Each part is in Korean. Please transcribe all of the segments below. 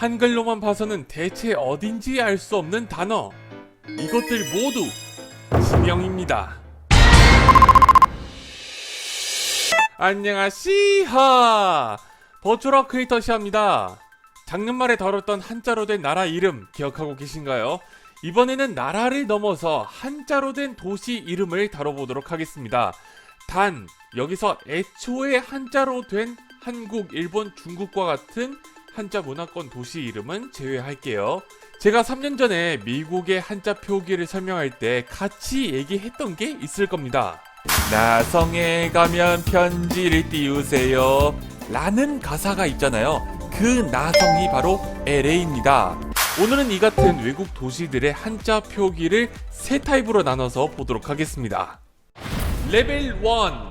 한글로만 봐서는 대체 어딘지 알 수 없는 단어. 이것들 모두 지명입니다. 안녕하시하! 버추럴 크리에이터 시합니다. 작년 말에 다뤘던 한자로 된 나라 이름 기억하고 계신가요? 이번에는 나라를 넘어서 한자로 된 도시 이름을 다뤄보도록 하겠습니다. 단, 여기서 애초에 한자로 된 한국, 일본, 중국과 같은 한자 문화권 도시 이름은 제외할게요. 제가 3년 전에 미국의 한자 표기를 설명할 때 같이 얘기했던 게 있을 겁니다. 나성에 가면 편지를 띄우세요. 라는 가사가 있잖아요. 그 나성이 바로 LA입니다. 오늘은 이 같은 외국 도시들의 한자 표기를 세 타입으로 나눠서 보도록 하겠습니다. 레벨 1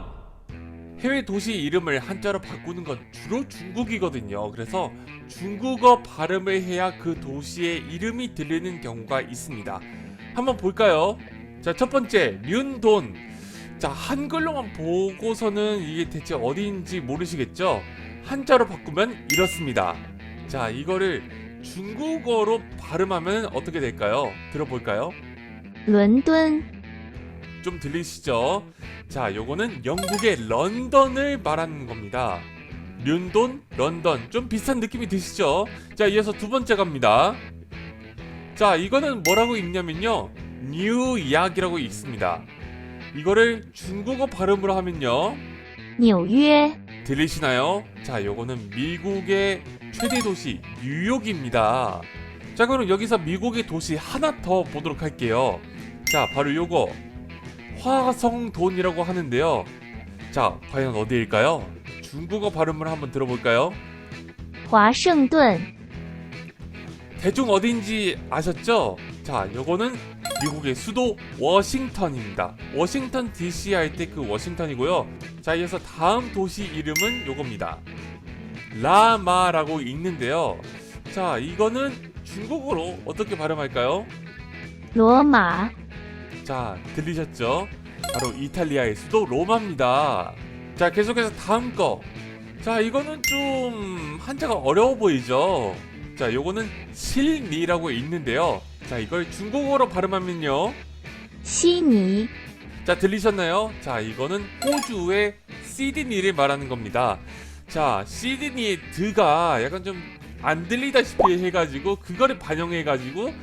해외 도시 이름을 한자로 바꾸는 건 주로 중국이거든요. 그래서 중국어 발음을 해야 그 도시의 이름이 들리는 경우가 있습니다. 한번 볼까요? 자, 첫 번째, 륜돈. 자, 한글로만 보고서는 이게 대체 어디인지 모르시겠죠? 한자로 바꾸면 이렇습니다. 자, 이거를 중국어로 발음하면 어떻게 될까요? 들어볼까요? 伦敦、 좀 들리시죠? 자, 요거는 영국의 런던을 말하는 겁니다. 륜돈, 런던. 좀 비슷한 느낌이 드시죠? 자, 이어서 두 번째 갑니다. 자, 이거는 뭐라고 읽냐면요. 뉴약이라고 읽습니다. 이거를 중국어 발음으로 하면요. 纽约、 들리시나요? 자, 요거는 미국의 최대 도시 뉴욕입니다. 자, 그럼 여기서 미국의 도시 하나 더 보도록 할게요. 자, 바로 요거 화성돈이라고 하는데요. 자, 과연 어디일까요? 중국어 발음을 한번 들어볼까요? 华盛顿、 대충 어딘지 아셨죠? 자, 요거는 미국의 수도 워싱턴입니다. 워싱턴 DC 할 때 그 워싱턴이고요. 자, 이어서 다음 도시 이름은 요겁니다. 라마라고 읽는데요. 자, 이거는 중국어로 어떻게 발음할까요? 罗马、 자, 들리셨죠? 바로 이탈리아의 수도 로마입니다. 자, 계속해서 다음 거. 자, 이거는 좀 한자가 어려워 보이죠? 자, 요거는 실니라고 읽는데요. 자, 이걸 중국어로 발음하면요. 悉尼、 자, 들리셨나요? 자, 이거는 호주의 시드니를 말하는 겁니다. 자, 시드니의 드가 약간 좀 안 들리다시피 해가지고 그거를 반영해가지고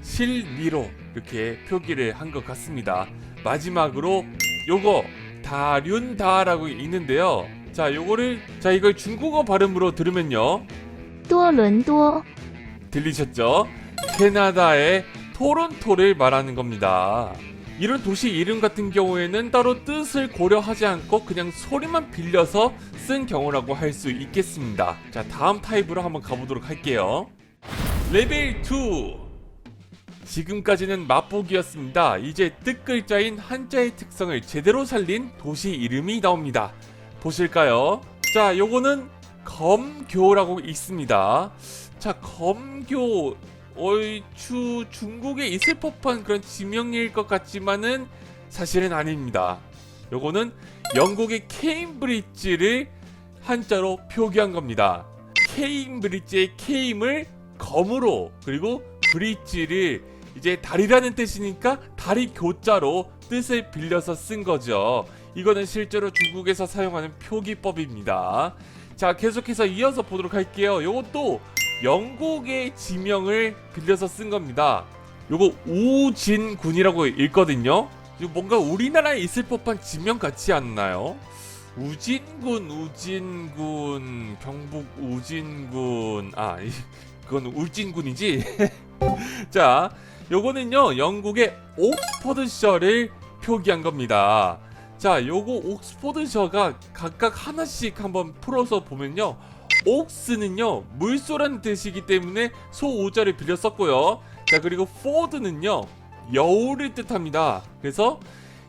실니로 이렇게 표기를 한 것 같습니다. 마지막으로 요거 다륜다라고 있는데요. 자, 요거를 자 이걸 중국어 발음으로 들으면요. 또伦多 들리셨죠? 캐나다의 토론토를 말하는 겁니다. 이런 도시 이름 같은 경우에는 따로 뜻을 고려하지 않고 그냥 소리만 빌려서 쓴 경우라고 할 수 있겠습니다. 자, 다음 타입으로 한번 가보도록 할게요. 레벨 2 지금까지는 맛보기였습니다. 이제 뜻글자인 한자의 특성을 제대로 살린 도시 이름이 나옵니다. 보실까요? 자, 요거는 검교라고 있습니다. 자, 검교 얼추 중국에 있을 법한 그런 지명일 것 같지만은 사실은 아닙니다. 요거는 영국의 케임브리지를 한자로 표기한 겁니다. 케임브리지의 케임을 검으로 그리고 브리지를 이제 다리라는 뜻이니까 다리 교자로 뜻을 빌려서 쓴 거죠. 이거는 실제로 중국에서 사용하는 표기법입니다. 자, 계속해서 이어서 보도록 할게요. 요것도 영국의 지명을 빌려서 쓴 겁니다. 요거 우진군이라고 읽거든요. 뭔가 우리나라에 있을 법한 지명 같지 않나요? 우진군, 우진군, 경북 우진군. 아, 이- 그건 울진군이지. 자, 요거는요 영국의 옥스퍼드셔를 표기한 겁니다. 자, 요거 옥스퍼드셔가 각각 하나씩 한번 풀어서 보면요. 옥스는요 물소라는 뜻이기 때문에 소오자를 빌려 썼고요. 자 그리고 포드는요 여우를 뜻합니다. 그래서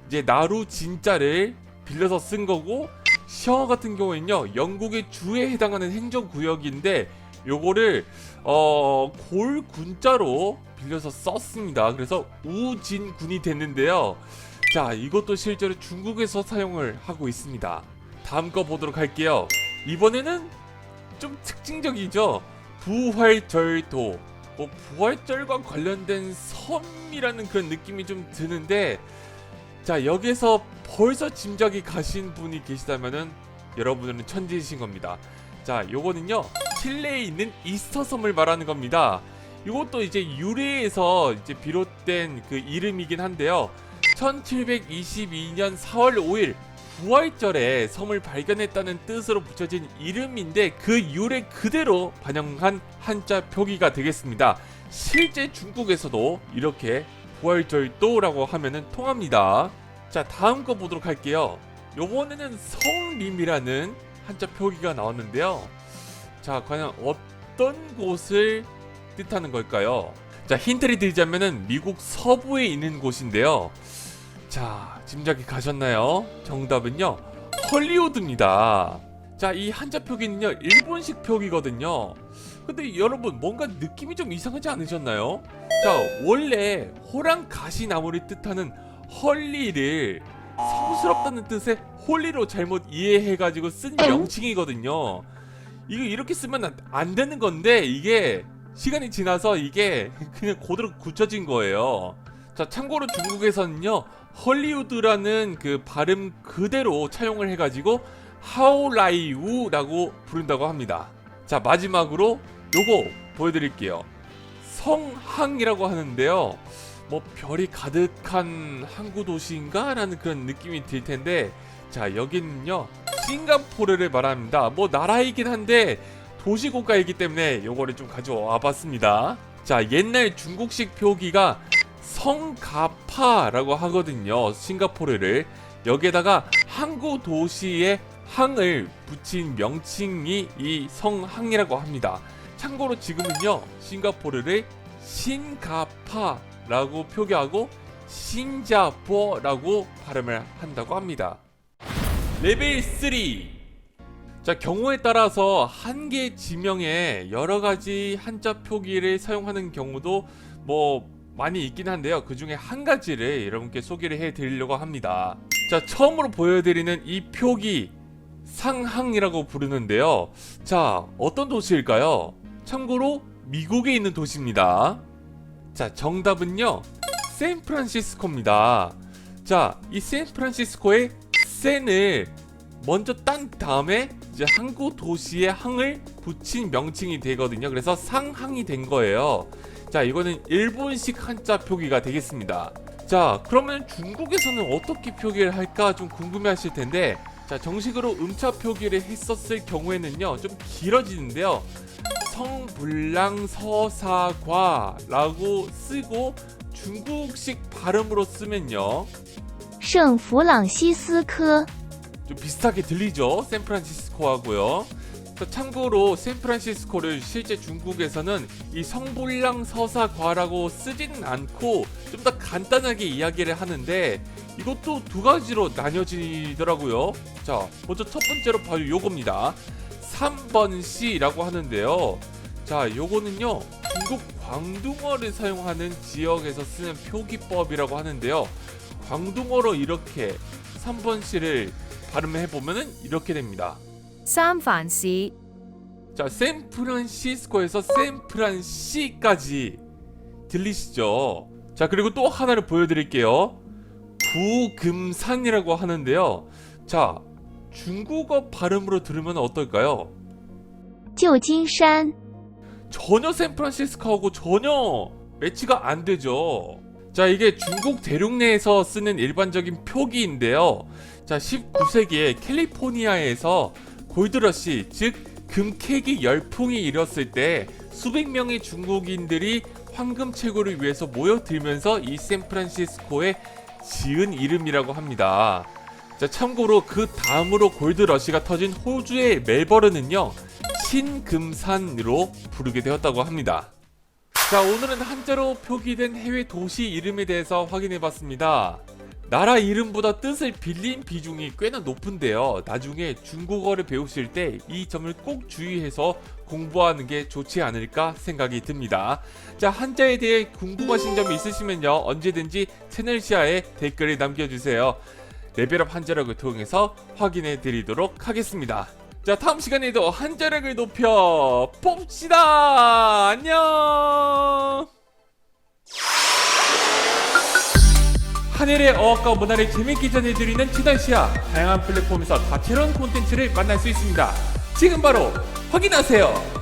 이제 나루 진자를 빌려서 쓴 거고 셔 같은 경우에는요 영국의 주에 해당하는 행정구역인데 요거를 어 골군자로 빌려서 썼습니다. 그래서 우진군이 됐는데요. 자 이것도 실제로 중국에서 사용을 하고 있습니다. 다음 거 보도록 할게요. 이번에는 좀 특징적이죠. 부활절도 뭐 부활절과 관련된 섬이라는 그런 느낌이 좀 드는데 자 여기서 벌써 짐작이 가신 분이 계시다면은 여러분들은 천재이신 겁니다. 자 요거는요 칠레에 있는 이스터 섬을 말하는 겁니다. 이것도 이제 유래에서 이제 비롯된 그 이름이긴 한데요. 1722년 4월 5일 부활절에 섬을 발견했다는 뜻으로 붙여진 이름인데 그 유래 그대로 반영한 한자 표기가 되겠습니다. 실제 중국에서도 이렇게 부활절도라고 하면은 통합니다. 자, 다음 거 보도록 할게요. 요번에는 성림이라는 한자 표기가 나왔는데요. 자, 과연 어떤 곳을 뜻하는 걸까요? 자, 힌트를 드리자면은 미국 서부에 있는 곳인데요. 자, 짐작이 가셨나요? 정답은요. 헐리우드입니다. 자, 이 한자 표기는요. 일본식 표기거든요. 근데 여러분 뭔가 느낌이 좀 이상하지 않으셨나요? 자, 원래 호랑 가시 나무를 뜻하는 헐리를 성스럽다는 뜻의 홀리로 잘못 이해해가지고 쓴 명칭이거든요. 이거 이렇게 쓰면 안, 안 되는 건데 이게 시간이 지나서 이게 그냥 그대로 굳혀진 거예요. 자, 참고로 중국에서는요, 헐리우드라는 그 발음 그대로 차용을 해가지고 하오라이우라고 부른다고 합니다. 자, 마지막으로 요거 보여드릴게요. 성항이라고 하는데요. 뭐 별이 가득한 항구 도시인가? 라는 그런 느낌이 들 텐데, 자, 여기는요, 싱가포르를 말합니다. 뭐 나라이긴 한데, 도시 국가이기 때문에 요거를 좀 가져와 봤습니다. 자, 옛날 중국식 표기가 성가파라고 하거든요. 싱가포르를. 여기에다가 항구 도시의 항을 붙인 명칭이 이 성항이라고 합니다. 참고로 지금은요, 싱가포르를 신가파라고 표기하고 신자포라고 발음을 한다고 합니다. 레벨 3 자, 경우에 따라서 한 개 지명에 여러 가지 한자 표기를 사용하는 경우도 뭐 많이 있긴 한데요. 그 중에 한 가지를 여러분께 소개를 해 드리려고 합니다. 자, 처음으로 보여드리는 이 표기 상항이라고 부르는데요. 자, 어떤 도시일까요? 참고로 미국에 있는 도시입니다. 자, 정답은요. 샌프란시스코입니다. 자, 이 샌프란시스코의 샌을 먼저 딴 다음에 이제 항구 도시의 항을 붙인 명칭이 되거든요. 그래서 상항이 된 거예요. 자, 이거는 일본식 한자 표기가 되겠습니다. 자, 그러면 중국에서는 어떻게 표기를 할까 좀 궁금해 하실 텐데, 자, 정식으로 음차 표기를 했었을 경우에는요, 좀 길어지는데요. 성불랑서사과라고 쓰고 중국식 발음으로 쓰면요. 圣弗朗西斯科 좀 비슷하게 들리죠? 샌프란시스코하고요. 또 참고로 샌프란시스코를 실제 중국에서는 이 성불량 서사과라고 쓰지는 않고 좀 더 간단하게 이야기를 하는데 이것도 두 가지로 나뉘어지더라고요. 자, 먼저 첫 번째로 바로 요겁니다. 3번씨라고 하는데요. 자, 요거는요. 중국 광둥어를 사용하는 지역에서 쓰는 표기법이라고 하는데요. 광둥어로 이렇게 3번씨를 발음해 보면은 이렇게 됩니다. 3번 C. 자, 샌프란시스코에서 샌프란시까지 들리시죠? 자, 그리고 또 하나를 보여드릴게요. 구금산이라고 하는데요. 자, 중국어 발음으로 들으면 어떨까요? 旧金山 전혀 샌프란시스코하고 전혀 매치가 안 되죠. 자, 이게 중국 대륙 내에서 쓰는 일반적인 표기인데요. 자, 19세기에 캘리포니아에서 골드러시, 즉 금캐기 열풍이 일었을 때 수백 명의 중국인들이 황금 채굴을 위해서 모여들면서 이 샌프란시스코에 지은 이름이라고 합니다. 자, 참고로 그 다음으로 골드러시가 터진 호주의 멜버른은요. 신금산으로 부르게 되었다고 합니다. 자, 오늘은 한자로 표기된 해외 도시 이름에 대해서 확인해 봤습니다. 나라 이름보다 뜻을 빌린 비중이 꽤나 높은데요. 나중에 중국어를 배우실 때 이 점을 꼭 주의해서 공부하는 게 좋지 않을까 생각이 듭니다. 자, 한자에 대해 궁금하신 점이 있으시면요. 언제든지 채널 시야에 댓글을 남겨주세요. 레벨업 한자력을 통해서 확인해 드리도록 하겠습니다. 자 다음 시간에도 한자력을 높여 봅시다. 안녕! 하늘의 어학과 문화를 재밌게 전해드리는 치달시아 다양한 플랫폼에서 다채로운 콘텐츠를 만날 수 있습니다. 지금 바로 확인하세요